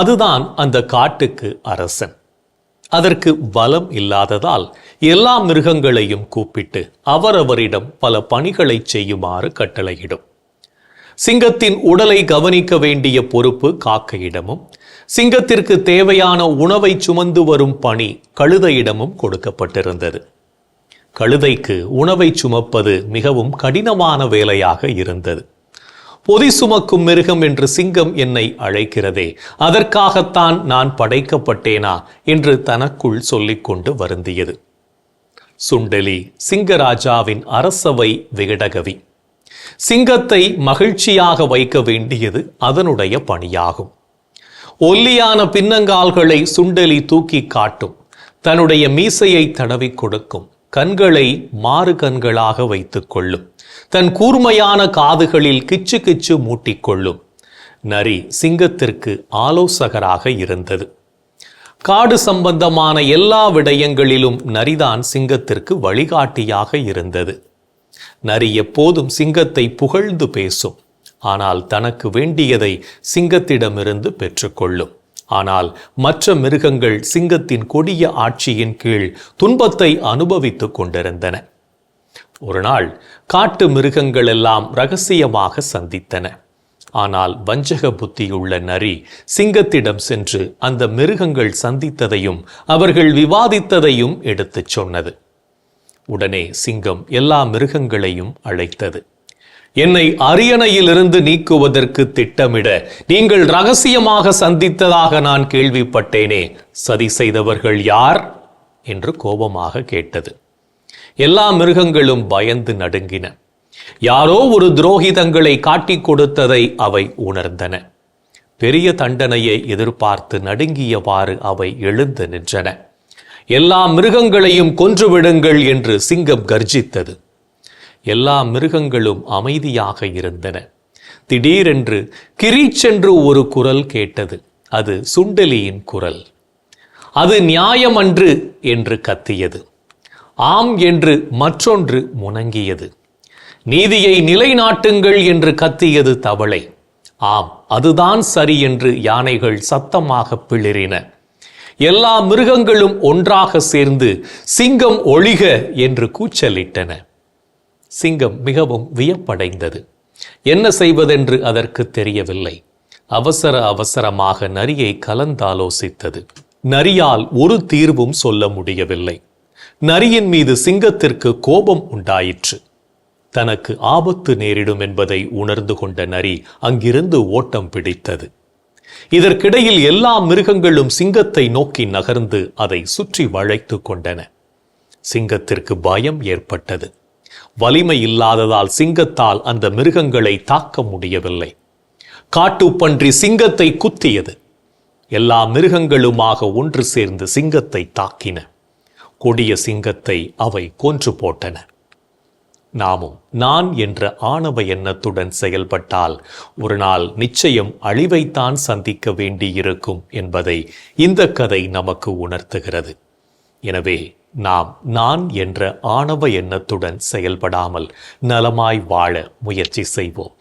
அதுதான் அந்த காட்டுக்கு அரசன். அதற்கு பலம் இல்லாததால் எல்லா மிருகங்களையும் கூப்பிட்டு அவரவரிடம் பல பணிகளை செய்யுமாறு கட்டளையிடும். சிங்கத்தின் உடலை கவனிக்க வேண்டிய பொறுப்பு காக்கையிடமும் சிங்கத்திற்கு தேவையான உணவை சுமந்து வரும் பணி கழுதையிடமும் கொடுக்கப்பட்டிருந்தது. கழுதைக்கு உணவை சுமப்பது மிகவும் கடினமான வேலையாக இருந்தது. பொதி சுமக்கும் மிருகம் என்று சிங்கம் என்னை அழைக்கிறதே. அதற்காகத்தான் நான் படைக்கப்பட்டேனா என்று தனக்குள் சொல்லிக்கொண்டு வருந்தியது. சுண்டலி சிங்கராஜாவின் அரசவை விகடகவி. சிங்கத்தை மகிழ்ச்சியாக வைக்க வேண்டியது அதனுடைய பணியாகும். ஒல்லியான பின்னங்கால்களை சுண்டலி தூக்கி காட்டும். தன்னுடைய மீசையை தடவி கொடுக்கும். கண்களை மாறு கண்களாக வைத்துக் கொள்ளும் தன் கூர்மையான காதுகளில் கிச்சு கிச்சு மூட்டிக்கொள்ளும். நரி சிங்கத்திற்கு ஆலோசகராக இருந்தது. காடு சம்பந்தமான எல்லா விடயங்களிலும் நரிதான் சிங்கத்திற்கு வழிகாட்டியாக இருந்தது. நரி எப்போதும் சிங்கத்தை புகழ்ந்து பேசும். ஆனால் தனக்கு வேண்டியதை சிங்கத்திடமிருந்து பெற்றுக்கொள்ளும். ஆனால் மற்ற மிருகங்கள் சிங்கத்தின் கொடிய ஆட்சியின் கீழ் துன்பத்தை அனுபவித்துக் கொண்டிருந்தன. ஒரு நாள் காட்டு மிருகங்கள் எல்லாம் ரகசியமாக சந்தித்தன. ஆனால் வஞ்சக புத்தியுள்ள நரி சிங்கத்திடம் சென்று அந்த மிருகங்கள் சந்தித்ததையும் அவர்கள் விவாதித்ததையும் எடுத்துச் சொன்னது. உடனே சிங்கம் எல்லா மிருகங்களையும் அழைத்தது. என்னை அரியணையிலிருந்து நீக்குவதற்கு திட்டமிட நீங்கள் ரகசியமாக சந்தித்ததாக நான் கேள்விப்பட்டேனே. சதி செய்தவர்கள் யார்? என்று கோபமாக கேட்டது. எல்லா மிருகங்களும் பயந்து நடுங்கின. யாரோ ஒரு துரோகி தங்களை காட்டிக் கொடுத்ததை அவை உணர்ந்தன. பெரிய தண்டனையை எதிர்பார்த்து நடுங்கியவாறு அவை எழுந்து நின்றன. எல்லா மிருகங்களையும் கொன்றுவிடுங்கள் என்று சிங்கம் கர்ஜித்தது. எல்லா மிருகங்களும் அமைதியாக இருந்தன. திடீரென்று கிரீச்சென்று ஒரு குரல் கேட்டது. அது சுண்டலியின் குரல். அது நியாயமன்று என்று கத்தியது. ஆம் என்று மற்றொன்று முணங்கியது. நீதியை நிலைநாட்டுங்கள் என்று கத்தியது தவளை. ஆம் அதுதான் சரி என்று யானைகள் சத்தமாக பிளிறின. எல்லா மிருகங்களும் ஒன்றாக சேர்ந்து சிங்கம் ஒழிக என்று கூச்சலிட்டன. சிங்கம் மிகவும் வியப்படைந்தது. என்ன செய்வதென்று அதற்கு தெரியவில்லை. அவசர அவசரமாக நரியை கலந்தாலோசித்தது. நரியால் ஒரு தீர்வும் சொல்ல முடியவில்லை. நரியின் மீது சிங்கத்திற்கு கோபம் உண்டாயிற்று. தனக்கு ஆபத்து நேரிடும் என்பதை உணர்ந்து கொண்ட நரி அங்கிருந்து ஓட்டம் பிடித்தது. இதற்கிடையில் எல்லா மிருகங்களும் சிங்கத்தை நோக்கி நகர்ந்து அதை சுற்றி வளைத்து கொண்டன. சிங்கத்திற்கு பயம் ஏற்பட்டது. வலிமை இல்லாததால் சிங்கத்தால் அந்த மிருகங்களை தாக்க முடியவில்லை. காட்டுப்பன்றி சிங்கத்தை குத்தியது. எல்லா மிருகங்களுமாக ஒன்று சேர்ந்து சிங்கத்தை தாக்கின. கொடிய சிங்கத்தை அவை கொன்று போட்டன. நாமும் நான் என்ற ஆணவ எண்ணத்துடன் செயல்பட்டால் ஒரு நாள் நிச்சயம் அழிவைத்தான் சந்திக்க வேண்டியிருக்கும் என்பதை இந்த கதை நமக்கு உணர்த்துகிறது. எனவே நாம் நான் என்ற ஆணவ எண்ணத்துடன் செயல்படாமல் நலமாய் வாழ முயற்சி செய்வோம்.